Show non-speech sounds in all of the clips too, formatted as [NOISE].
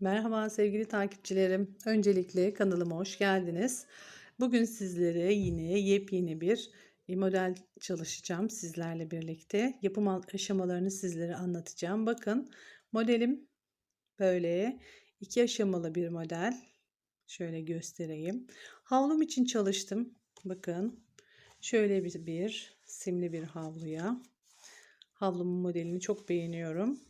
Merhaba sevgili takipçilerim. Öncelikle kanalıma hoş geldiniz. Bugün sizlere yine yepyeni bir model çalışacağım sizlerle birlikte. Yapım al- aşamalarını sizlere anlatacağım. Bakın modelim böyle iki aşamalı bir model. Şöyle göstereyim. Havlum için çalıştım. Bakın şöyle bir, bir simli bir havluya. Havlumun modelini çok beğeniyorum.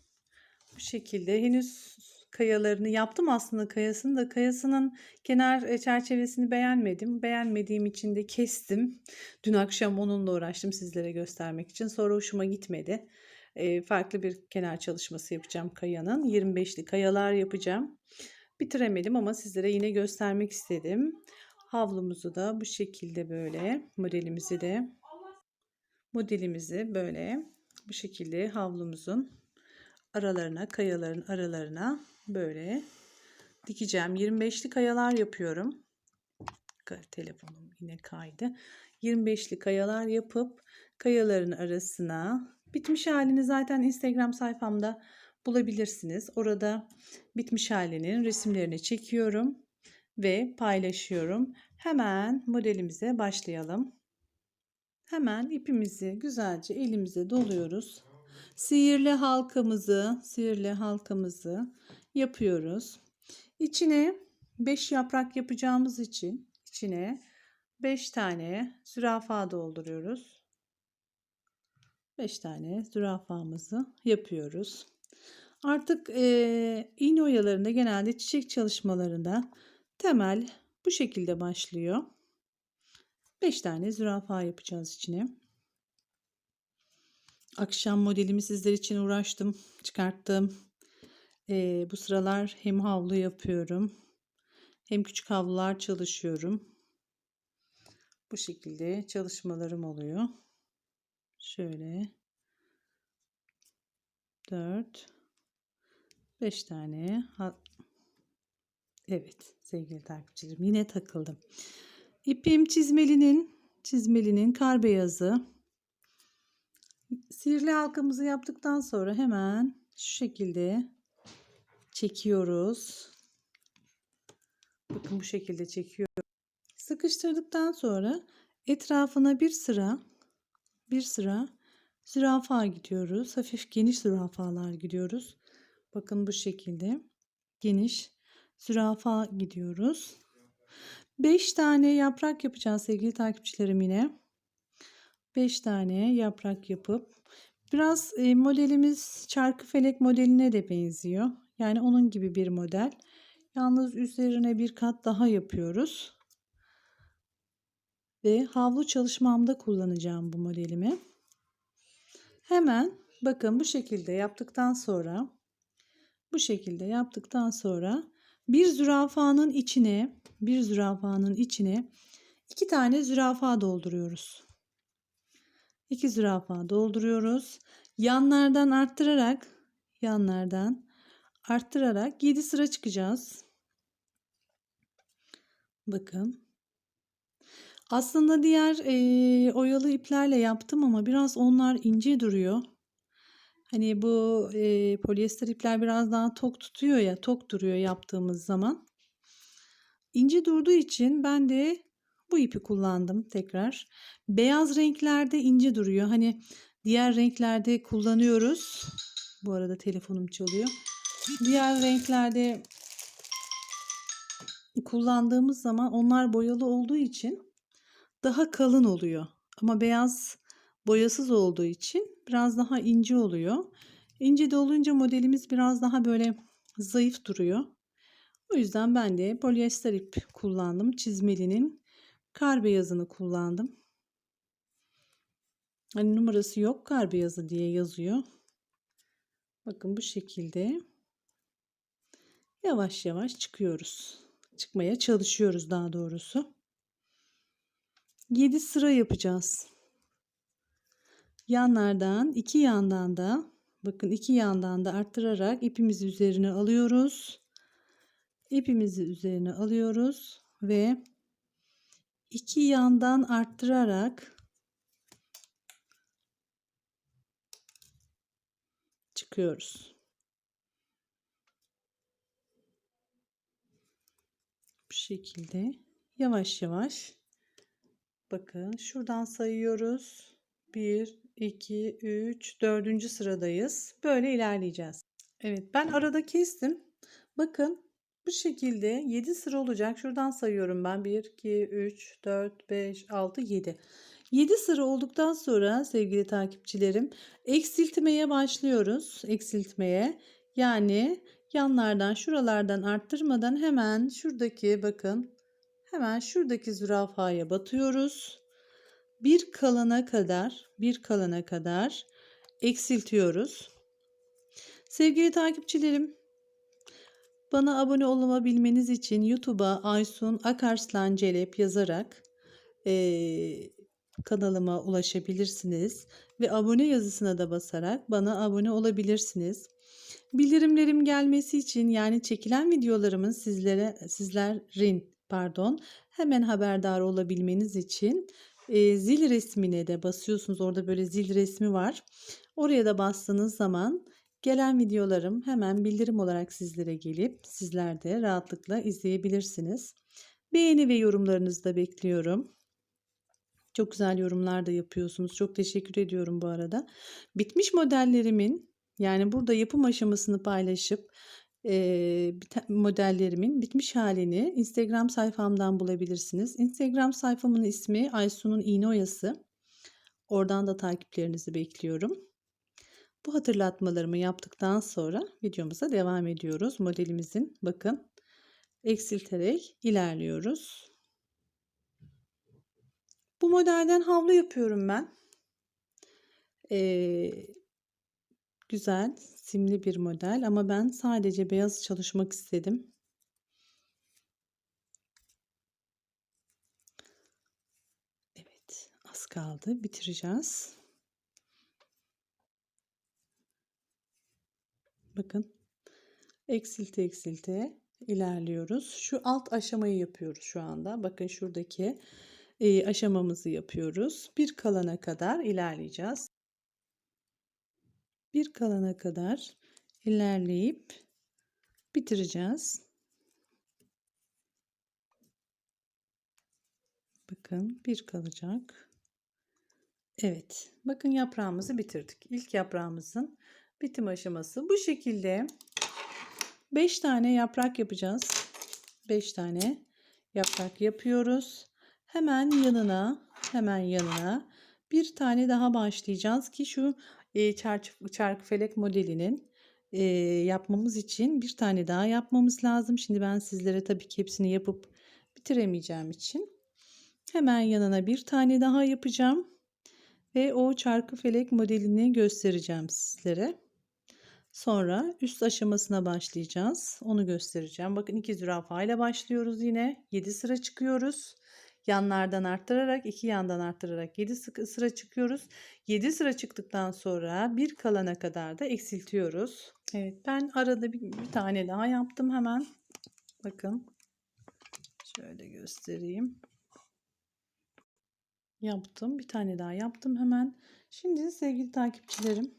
Bu şekilde henüz kayalarını yaptım aslında kayasını da kayasının kenar e, çerçevesini beğenmedim. Beğenmediğim için de kestim. Dün akşam onunla uğraştım sizlere göstermek için. Sonra hoşuma gitmedi. E, farklı bir kenar çalışması yapacağım kayanın. 25'li kayalar yapacağım. Bitiremedim ama sizlere yine göstermek istedim. Havlumuzu da bu şekilde böyle modelimizi de modelimizi böyle bu şekilde havlumuzun aralarına, kayaların aralarına böyle dikeceğim. 25'li kayalar yapıyorum. Telefonum yine kaydı. 25'li kayalar yapıp kayaların arasına bitmiş halini zaten Instagram sayfamda bulabilirsiniz. Orada bitmiş halinin resimlerini çekiyorum ve paylaşıyorum. Hemen modelimize başlayalım. Hemen ipimizi güzelce elimize doluyoruz. Sihirli halkamızı, sihirli halkamızı yapıyoruz. İçine 5 yaprak yapacağımız için içine 5 tane zürafa dolduruyoruz. 5 tane zürafamızı yapıyoruz. Artık e, iğne oyalarında genelde çiçek çalışmalarında temel bu şekilde başlıyor. 5 tane zürafa yapacağız içine. Akşam modelimi sizler için uğraştım, çıkarttım. Ee, bu sıralar hem havlu yapıyorum, hem küçük havlular çalışıyorum. Bu şekilde çalışmalarım oluyor. Şöyle 4 5 tane Evet sevgili takipçilerim yine takıldım. İpim çizmelinin çizmelinin kar beyazı Sihirli halkamızı yaptıktan sonra hemen şu şekilde çekiyoruz. Bakın bu şekilde çekiyorum. Sıkıştırdıktan sonra etrafına bir sıra bir sıra zürafa gidiyoruz. Hafif geniş zürafalar gidiyoruz. Bakın bu şekilde geniş zürafa gidiyoruz. 5 tane yaprak yapacağız sevgili takipçilerim yine. 5 tane yaprak yapıp biraz e, modelimiz çarkı felek modeline de benziyor. Yani onun gibi bir model. Yalnız üzerine bir kat daha yapıyoruz. Ve havlu çalışmamda kullanacağım bu modelimi. Hemen bakın bu şekilde yaptıktan sonra bu şekilde yaptıktan sonra bir zürafanın içine bir zürafanın içine iki tane zürafa dolduruyoruz. 2 zürafa dolduruyoruz. Yanlardan arttırarak yanlardan arttırarak 7 sıra çıkacağız. Bakın. Aslında diğer e, oyalı iplerle yaptım ama biraz onlar ince duruyor. Hani bu e, polyester ipler biraz daha tok tutuyor ya, tok duruyor yaptığımız zaman. İnce durduğu için ben de bu ipi kullandım tekrar. Beyaz renklerde ince duruyor. Hani diğer renklerde kullanıyoruz. Bu arada telefonum çalıyor. Diğer renklerde kullandığımız zaman onlar boyalı olduğu için daha kalın oluyor. Ama beyaz boyasız olduğu için biraz daha ince oluyor. İnce de olunca modelimiz biraz daha böyle zayıf duruyor. O yüzden ben de polyester ip kullandım. Çizmelinin kar beyazını kullandım. Hani numarası yok kar beyazı diye yazıyor. Bakın bu şekilde yavaş yavaş çıkıyoruz. Çıkmaya çalışıyoruz daha doğrusu. 7 sıra yapacağız. Yanlardan iki yandan da bakın iki yandan da arttırarak ipimizi üzerine alıyoruz. İpimizi üzerine alıyoruz ve iki yandan arttırarak çıkıyoruz. Şekilde yavaş yavaş bakın şuradan sayıyoruz. 1, 2, 3, 4. sıradayız. Böyle ilerleyeceğiz. Evet ben arada kestim. Bakın bu şekilde 7 sıra olacak. Şuradan sayıyorum ben. 1, 2, 3, 4, 5, 6, 7. 7 sıra olduktan sonra sevgili takipçilerim eksiltmeye başlıyoruz. Eksiltmeye yani yanlardan şuralardan arttırmadan hemen şuradaki bakın hemen şuradaki zürafaya batıyoruz. Bir kalana kadar bir kalana kadar eksiltiyoruz. Sevgili takipçilerim bana abone olabilmeniz için YouTube'a Aysun Akarslan Celep yazarak eee, kanalıma ulaşabilirsiniz ve abone yazısına da basarak bana abone olabilirsiniz. Bildirimlerim gelmesi için yani çekilen videolarımın sizlere sizlerin pardon hemen haberdar olabilmeniz için e, zil resmine de basıyorsunuz. Orada böyle zil resmi var. Oraya da bastığınız zaman gelen videolarım hemen bildirim olarak sizlere gelip sizler de rahatlıkla izleyebilirsiniz. Beğeni ve yorumlarınızı da bekliyorum. Çok güzel yorumlar da yapıyorsunuz. Çok teşekkür ediyorum bu arada. Bitmiş modellerimin yani burada yapım aşamasını paylaşıp e, modellerimin bitmiş halini Instagram sayfamdan bulabilirsiniz. Instagram sayfamın ismi Aysun'un İğne Oyası. Oradan da takiplerinizi bekliyorum. Bu hatırlatmalarımı yaptıktan sonra videomuza devam ediyoruz. Modelimizin bakın eksilterek ilerliyoruz. Bu modelden havlu yapıyorum ben. Ee, güzel, simli bir model ama ben sadece beyaz çalışmak istedim. Evet, az kaldı. Bitireceğiz. Bakın. Eksilte eksilte ilerliyoruz. Şu alt aşamayı yapıyoruz şu anda. Bakın şuradaki aşamamızı yapıyoruz. Bir kalana kadar ilerleyeceğiz. Bir kalana kadar ilerleyip bitireceğiz. Bakın bir kalacak. Evet. Bakın yaprağımızı bitirdik. İlk yaprağımızın bitim aşaması bu şekilde 5 tane yaprak yapacağız. 5 tane yaprak yapıyoruz. Hemen yanına, hemen yanına bir tane daha başlayacağız ki şu e, çark, çark felek modelinin e, yapmamız için bir tane daha yapmamız lazım. Şimdi ben sizlere tabii ki hepsini yapıp bitiremeyeceğim için hemen yanına bir tane daha yapacağım ve o çarkı felek modelini göstereceğim sizlere. Sonra üst aşamasına başlayacağız. Onu göstereceğim. Bakın iki zürafa ile başlıyoruz yine. 7 sıra çıkıyoruz. Yanlardan arttırarak iki yandan arttırarak 7 sıra çıkıyoruz. 7 sıra çıktıktan sonra bir kalana kadar da eksiltiyoruz. Evet ben arada bir, bir tane daha yaptım hemen. Bakın. Şöyle göstereyim. Yaptım. Bir tane daha yaptım hemen. Şimdi sevgili takipçilerim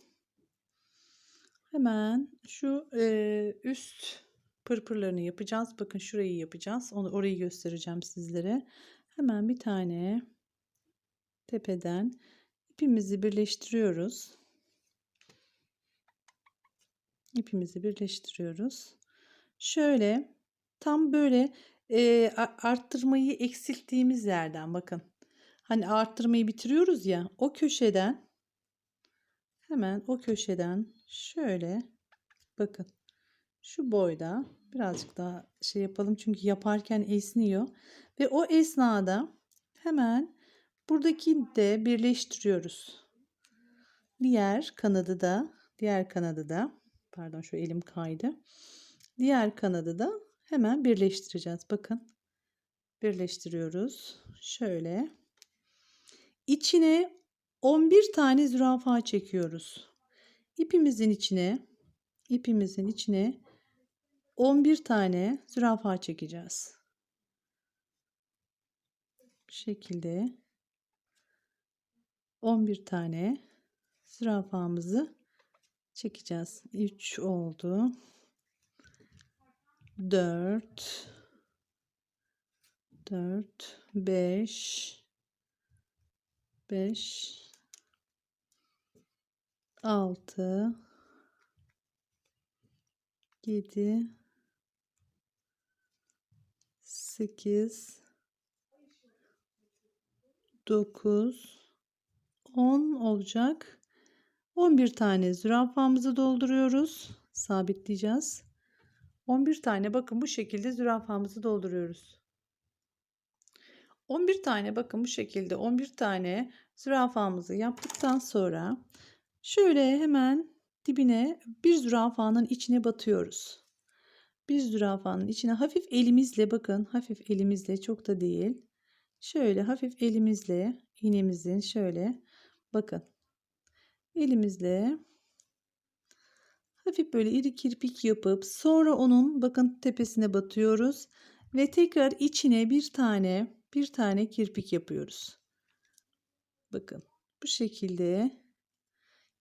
Hemen şu e, üst pırpırlarını yapacağız. Bakın şurayı yapacağız. Onu orayı göstereceğim sizlere. Hemen bir tane tepeden ipimizi birleştiriyoruz. İpimizi birleştiriyoruz. Şöyle tam böyle e, arttırmayı eksilttiğimiz yerden bakın. Hani arttırmayı bitiriyoruz ya o köşeden hemen o köşeden şöyle bakın şu boyda birazcık daha şey yapalım çünkü yaparken esniyor ve o esnada hemen buradaki de birleştiriyoruz. Diğer kanadı da diğer kanadı da pardon şu elim kaydı. Diğer kanadı da hemen birleştireceğiz. Bakın birleştiriyoruz. Şöyle içine 11 tane zürafa çekiyoruz. İpimizin içine ipimizin içine 11 tane zürafa çekeceğiz. Bu şekilde 11 tane zürafamızı çekeceğiz. 3 oldu. 4 4 5 5 6 7 8 9 10 olacak. 11 tane zürafamızı dolduruyoruz. Sabitleyeceğiz. 11 tane bakın bu şekilde zürafamızı dolduruyoruz. 11 tane bakın bu şekilde 11 tane zürafamızı yaptıktan sonra şöyle hemen dibine bir zürafanın içine batıyoruz. Bir zürafanın içine hafif elimizle bakın hafif elimizle çok da değil. Şöyle hafif elimizle iğnemizin şöyle bakın elimizle hafif böyle iri kirpik yapıp sonra onun bakın tepesine batıyoruz ve tekrar içine bir tane bir tane kirpik yapıyoruz. Bakın bu şekilde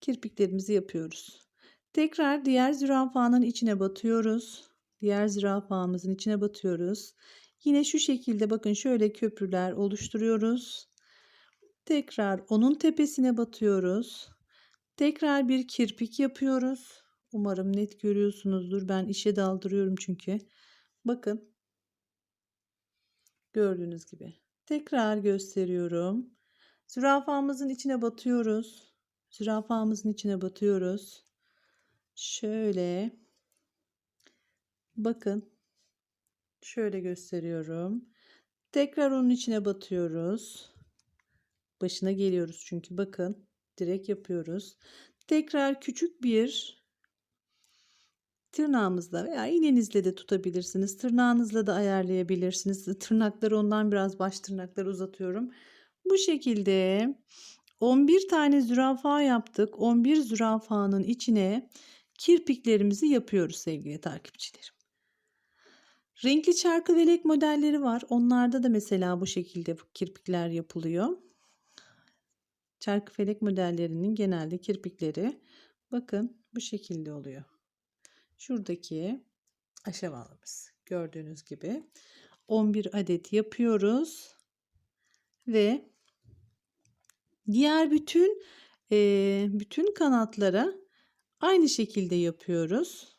kirpiklerimizi yapıyoruz. Tekrar diğer zürafanın içine batıyoruz. Diğer zürafamızın içine batıyoruz. Yine şu şekilde bakın şöyle köprüler oluşturuyoruz. Tekrar onun tepesine batıyoruz. Tekrar bir kirpik yapıyoruz. Umarım net görüyorsunuzdur. Ben işe daldırıyorum çünkü. Bakın. Gördüğünüz gibi. Tekrar gösteriyorum. Zürafamızın içine batıyoruz. Zürafamızın içine batıyoruz. Şöyle. Bakın. Şöyle gösteriyorum. Tekrar onun içine batıyoruz. Başına geliyoruz çünkü bakın direkt yapıyoruz. Tekrar küçük bir tırnağımızla veya iğnenizle de tutabilirsiniz. Tırnağınızla da ayarlayabilirsiniz. Tırnakları ondan biraz baş tırnakları uzatıyorum. Bu şekilde 11 tane zürafa yaptık. 11 zürafanın içine kirpiklerimizi yapıyoruz sevgili takipçilerim. Renkli çarkı velek modelleri var. Onlarda da mesela bu şekilde kirpikler yapılıyor. Çarkı felek modellerinin genelde kirpikleri bakın bu şekilde oluyor. Şuradaki aşamalarımız gördüğünüz gibi 11 adet yapıyoruz ve diğer bütün bütün kanatlara aynı şekilde yapıyoruz.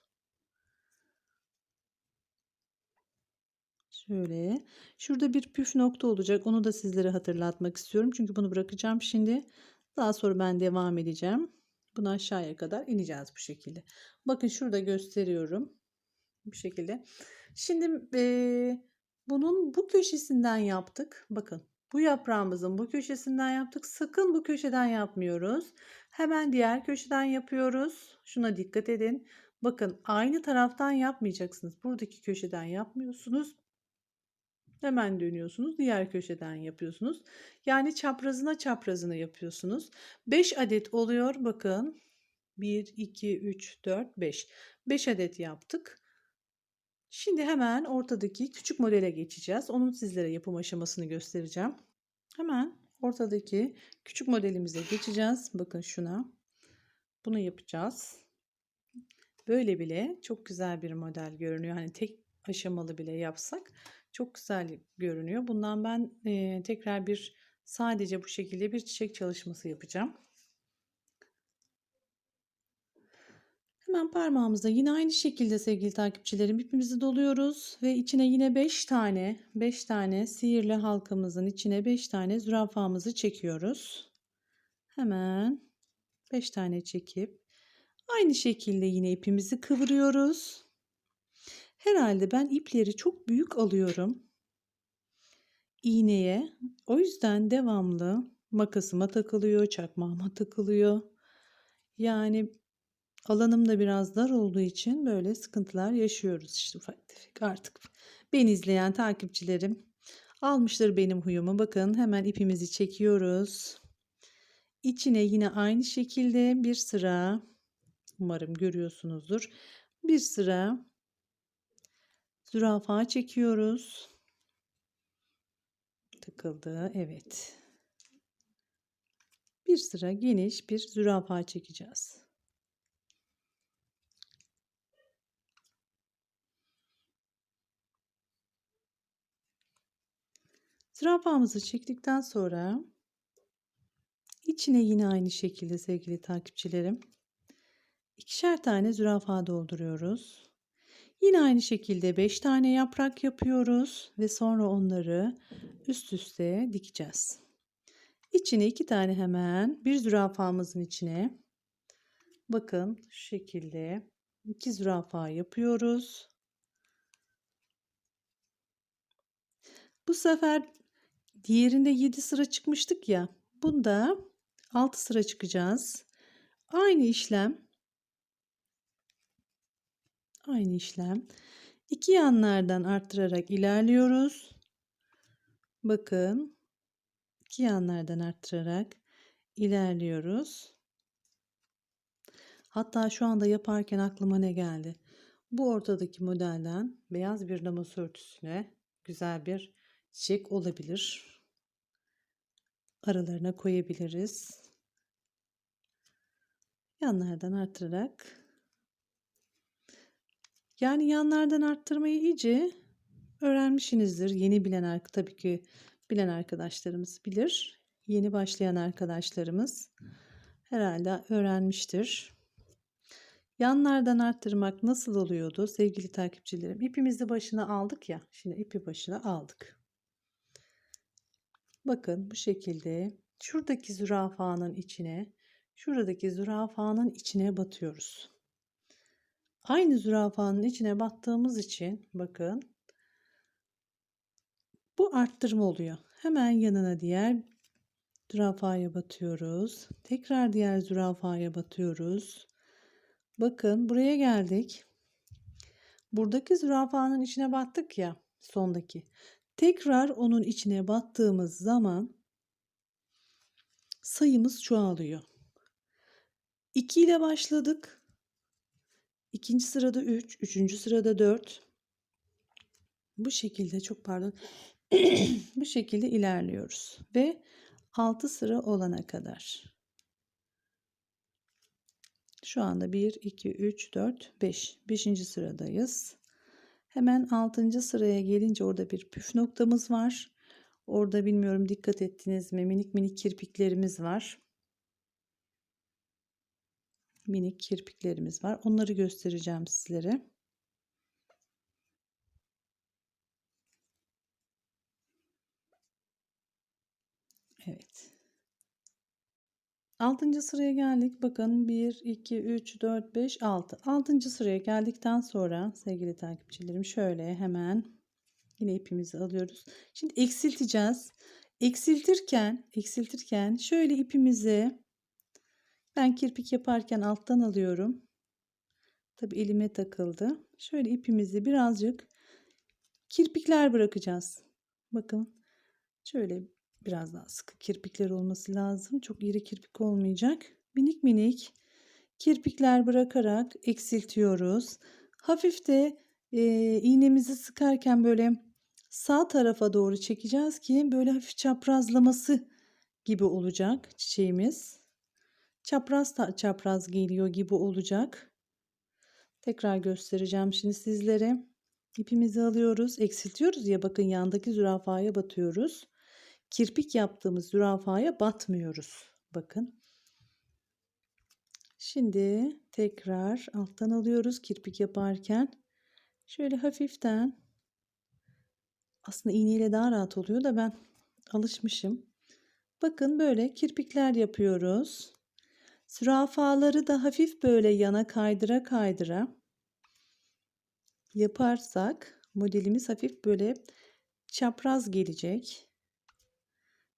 Şöyle. Şurada bir püf nokta olacak. Onu da sizlere hatırlatmak istiyorum. Çünkü bunu bırakacağım şimdi. Daha sonra ben devam edeceğim. Bunu aşağıya kadar ineceğiz bu şekilde. Bakın şurada gösteriyorum. Bu şekilde. Şimdi e, bunun bu köşesinden yaptık. Bakın bu yaprağımızın bu köşesinden yaptık. Sakın bu köşeden yapmıyoruz. Hemen diğer köşeden yapıyoruz. Şuna dikkat edin. Bakın aynı taraftan yapmayacaksınız. Buradaki köşeden yapmıyorsunuz. Hemen dönüyorsunuz. Diğer köşeden yapıyorsunuz. Yani çaprazına çaprazına yapıyorsunuz. 5 adet oluyor. Bakın. 1, 2, 3, 4, 5. 5 adet yaptık. Şimdi hemen ortadaki küçük modele geçeceğiz. Onun sizlere yapım aşamasını göstereceğim. Hemen ortadaki küçük modelimize geçeceğiz. Bakın şuna. Bunu yapacağız. Böyle bile çok güzel bir model görünüyor. Hani tek aşamalı bile yapsak çok güzel görünüyor. Bundan ben e, tekrar bir sadece bu şekilde bir çiçek çalışması yapacağım. Hemen parmağımızda yine aynı şekilde sevgili takipçilerim ipimizi doluyoruz ve içine yine 5 tane 5 tane sihirli halkamızın içine 5 tane zürafamızı çekiyoruz. Hemen 5 tane çekip aynı şekilde yine ipimizi kıvırıyoruz. Herhalde ben ipleri çok büyük alıyorum. iğneye. O yüzden devamlı makasıma takılıyor, çakmağıma takılıyor. Yani alanım da biraz dar olduğu için böyle sıkıntılar yaşıyoruz işte ufak tefek artık. Beni izleyen takipçilerim almıştır benim huyumu. Bakın hemen ipimizi çekiyoruz. İçine yine aynı şekilde bir sıra umarım görüyorsunuzdur. Bir sıra Zürafa çekiyoruz. Tıkıldı. Evet. Bir sıra geniş bir zürafa çekeceğiz. Zürafamızı çektikten sonra içine yine aynı şekilde sevgili takipçilerim ikişer tane zürafa dolduruyoruz. Yine aynı şekilde 5 tane yaprak yapıyoruz ve sonra onları üst üste dikeceğiz. İçine iki tane hemen bir zürafamızın içine bakın şu şekilde iki zürafa yapıyoruz. Bu sefer diğerinde 7 sıra çıkmıştık ya. Bunda 6 sıra çıkacağız. Aynı işlem aynı işlem iki yanlardan arttırarak ilerliyoruz. Bakın iki yanlardan arttırarak ilerliyoruz. Hatta şu anda yaparken aklıma ne geldi? Bu ortadaki modelden beyaz bir namas örtüsüne güzel bir çiçek olabilir. Aralarına koyabiliriz. Yanlardan arttırarak yani yanlardan arttırmayı iyice öğrenmişsinizdir. Yeni bilen tabii ki bilen arkadaşlarımız bilir. Yeni başlayan arkadaşlarımız herhalde öğrenmiştir. Yanlardan arttırmak nasıl oluyordu sevgili takipçilerim? İpimizi başına aldık ya. Şimdi ipi başına aldık. Bakın bu şekilde şuradaki zürafanın içine, şuradaki zürafanın içine batıyoruz. Aynı zürafanın içine battığımız için bakın bu arttırma oluyor. Hemen yanına diğer zürafaya batıyoruz. Tekrar diğer zürafaya batıyoruz. Bakın buraya geldik. Buradaki zürafanın içine battık ya sondaki. Tekrar onun içine battığımız zaman sayımız çoğalıyor. 2 ile başladık. İkinci sırada 3, üçüncü sırada 4. Bu şekilde çok pardon. [CLEARS THROAT] bu şekilde ilerliyoruz ve 6 sıra olana kadar. Şu anda 1, 2, 3, 4, 5. 5. sıradayız. Hemen 6. sıraya gelince orada bir püf noktamız var. Orada bilmiyorum dikkat ettiniz mi? Minik minik kirpiklerimiz var. Minik kirpiklerimiz var. Onları göstereceğim sizlere. Evet. 6. sıraya geldik. Bakın 1, 2, 3, 4, 5, 6. 6. sıraya geldikten sonra sevgili takipçilerim şöyle hemen yine ipimizi alıyoruz. Şimdi eksilteceğiz. Eksiltirken, eksiltirken şöyle ipimizi ben kirpik yaparken alttan alıyorum. Tabi elime takıldı. Şöyle ipimizi birazcık kirpikler bırakacağız. Bakın şöyle biraz daha sıkı kirpikler olması lazım. Çok iri kirpik olmayacak. Minik minik kirpikler bırakarak eksiltiyoruz. Hafif de e, iğnemizi sıkarken böyle sağ tarafa doğru çekeceğiz ki böyle hafif çaprazlaması gibi olacak çiçeğimiz. Çapraz çapraz geliyor gibi olacak. Tekrar göstereceğim şimdi sizlere. İpimizi alıyoruz, eksiltiyoruz ya bakın yandaki zürafaya batıyoruz kirpik yaptığımız zürafaya batmıyoruz. Bakın. Şimdi tekrar alttan alıyoruz kirpik yaparken. Şöyle hafiften aslında iğneyle daha rahat oluyor da ben alışmışım. Bakın böyle kirpikler yapıyoruz. Zürafaları da hafif böyle yana kaydıra kaydıra yaparsak modelimiz hafif böyle çapraz gelecek.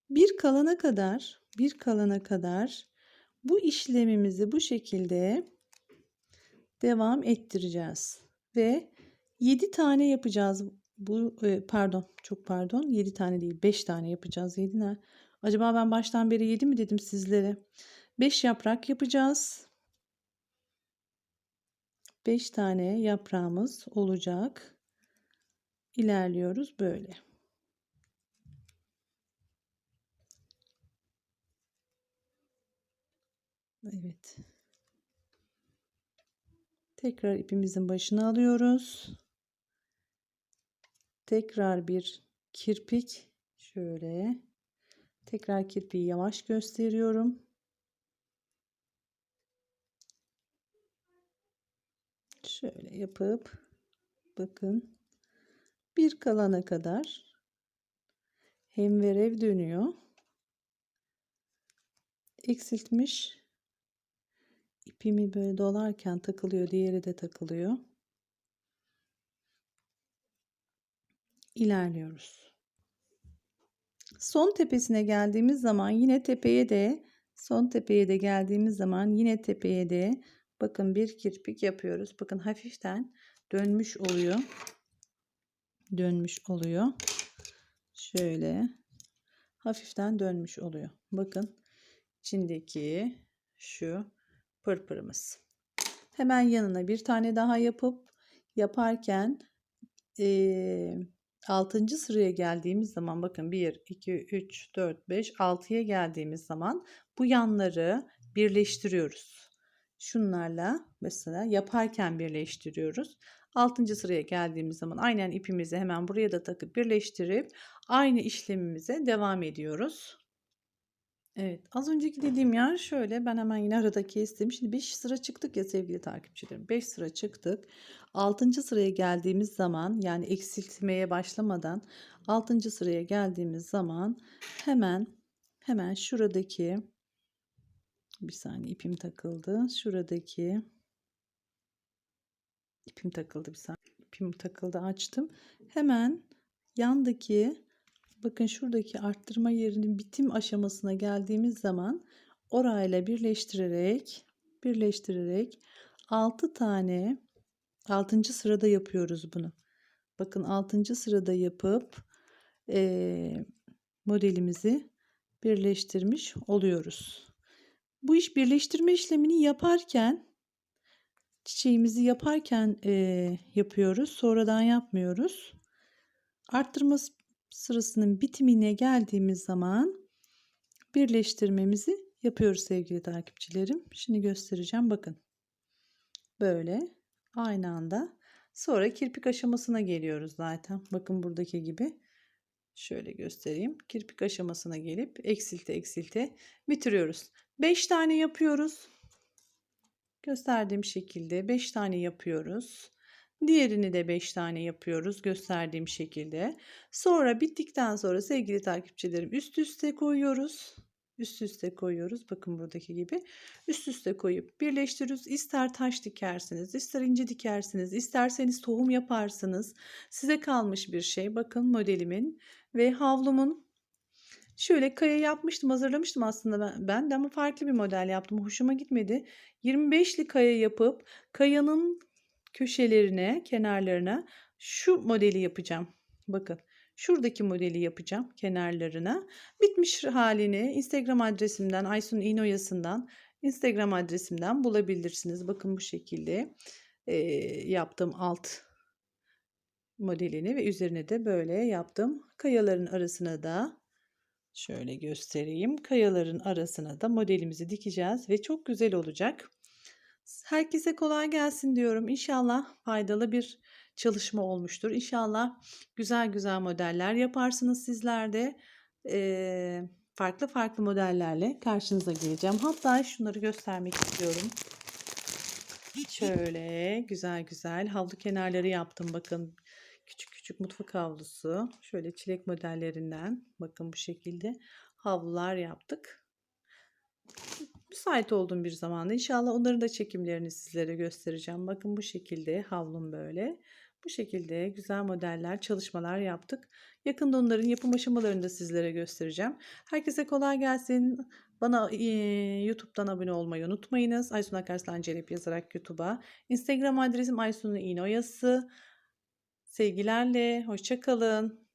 Bir kalana kadar, bir kalana kadar bu işlemimizi bu şekilde devam ettireceğiz. Ve 7 tane yapacağız. Bu e, pardon, çok pardon. 7 tane değil, 5 tane yapacağız. 7 ne? Acaba ben baştan beri 7 mi dedim sizlere? 5 yaprak yapacağız. 5 tane yaprağımız olacak. İlerliyoruz böyle. Evet. Tekrar ipimizin başına alıyoruz. Tekrar bir kirpik Şöyle tekrar kirpiği yavaş gösteriyorum. Şöyle yapıp bakın bir kalana kadar hem verev dönüyor. Eksiltmiş ipimi böyle dolarken takılıyor, diğeri de takılıyor. İlerliyoruz. Son tepesine geldiğimiz zaman yine tepeye de son tepeye de geldiğimiz zaman yine tepeye de bakın bir kirpik yapıyoruz. Bakın hafiften dönmüş oluyor. Dönmüş oluyor. Şöyle hafiften dönmüş oluyor. Bakın içindeki şu pırpırımız. Hemen yanına bir tane daha yapıp yaparken e, 6. sıraya geldiğimiz zaman bakın 1, 2, 3, 4, 5, 6'ya geldiğimiz zaman bu yanları birleştiriyoruz. Şunlarla mesela yaparken birleştiriyoruz. 6. sıraya geldiğimiz zaman aynen ipimizi hemen buraya da takıp birleştirip aynı işlemimize devam ediyoruz. Evet az önceki dediğim yer şöyle ben hemen yine arada kestim. Şimdi 5 sıra çıktık ya sevgili takipçilerim. 5 sıra çıktık. 6. sıraya geldiğimiz zaman yani eksiltmeye başlamadan 6. sıraya geldiğimiz zaman hemen hemen şuradaki bir saniye ipim takıldı. Şuradaki ipim takıldı bir saniye. İpim takıldı açtım. Hemen yandaki bakın şuradaki arttırma yerinin bitim aşamasına geldiğimiz zaman orayla birleştirerek birleştirerek 6 tane 6. sırada yapıyoruz bunu. Bakın 6. sırada yapıp e, modelimizi birleştirmiş oluyoruz. Bu iş birleştirme işlemini yaparken çiçeğimizi yaparken e, yapıyoruz. Sonradan yapmıyoruz. Arttırma sırasının bitimine geldiğimiz zaman birleştirmemizi yapıyoruz sevgili takipçilerim. Şimdi göstereceğim. Bakın. Böyle aynı anda. Sonra kirpik aşamasına geliyoruz zaten. Bakın buradaki gibi. Şöyle göstereyim. Kirpik aşamasına gelip eksilte eksilte bitiriyoruz. 5 tane yapıyoruz. Gösterdiğim şekilde 5 tane yapıyoruz. Diğerini de 5 tane yapıyoruz gösterdiğim şekilde. Sonra bittikten sonra sevgili takipçilerim üst üste koyuyoruz. Üst üste koyuyoruz. Bakın buradaki gibi. Üst üste koyup birleştiriyoruz. İster taş dikersiniz, ister ince dikersiniz, isterseniz tohum yaparsınız. Size kalmış bir şey. Bakın modelimin ve havlumun Şöyle kaya yapmıştım, hazırlamıştım aslında ben, ben de ama farklı bir model yaptım. Hoşuma gitmedi. 25'li kaya yapıp kayanın köşelerine, kenarlarına şu modeli yapacağım. Bakın şuradaki modeli yapacağım kenarlarına. Bitmiş halini Instagram adresimden Aysun İnoyası'ndan Instagram adresimden bulabilirsiniz. Bakın bu şekilde e, yaptım alt modelini ve üzerine de böyle yaptım. Kayaların arasına da şöyle göstereyim. Kayaların arasına da modelimizi dikeceğiz ve çok güzel olacak. Herkese kolay gelsin diyorum. İnşallah faydalı bir çalışma olmuştur. İnşallah güzel güzel modeller yaparsınız sizler de. Ee, farklı farklı modellerle karşınıza geleceğim. Hatta şunları göstermek istiyorum. Şöyle güzel güzel havlu kenarları yaptım. Bakın küçük mutfak havlusu. Şöyle çilek modellerinden bakın bu şekilde havlular yaptık müsait olduğum bir zamanda inşallah onların da çekimlerini sizlere göstereceğim. Bakın bu şekilde havlum böyle. Bu şekilde güzel modeller, çalışmalar yaptık. Yakında onların yapım aşamalarını da sizlere göstereceğim. Herkese kolay gelsin. Bana e, YouTube'dan abone olmayı unutmayınız. Aysun Akarslan Celep yazarak YouTube'a. Instagram adresim Aysun'un İğne Oyası. Sevgilerle, hoşçakalın.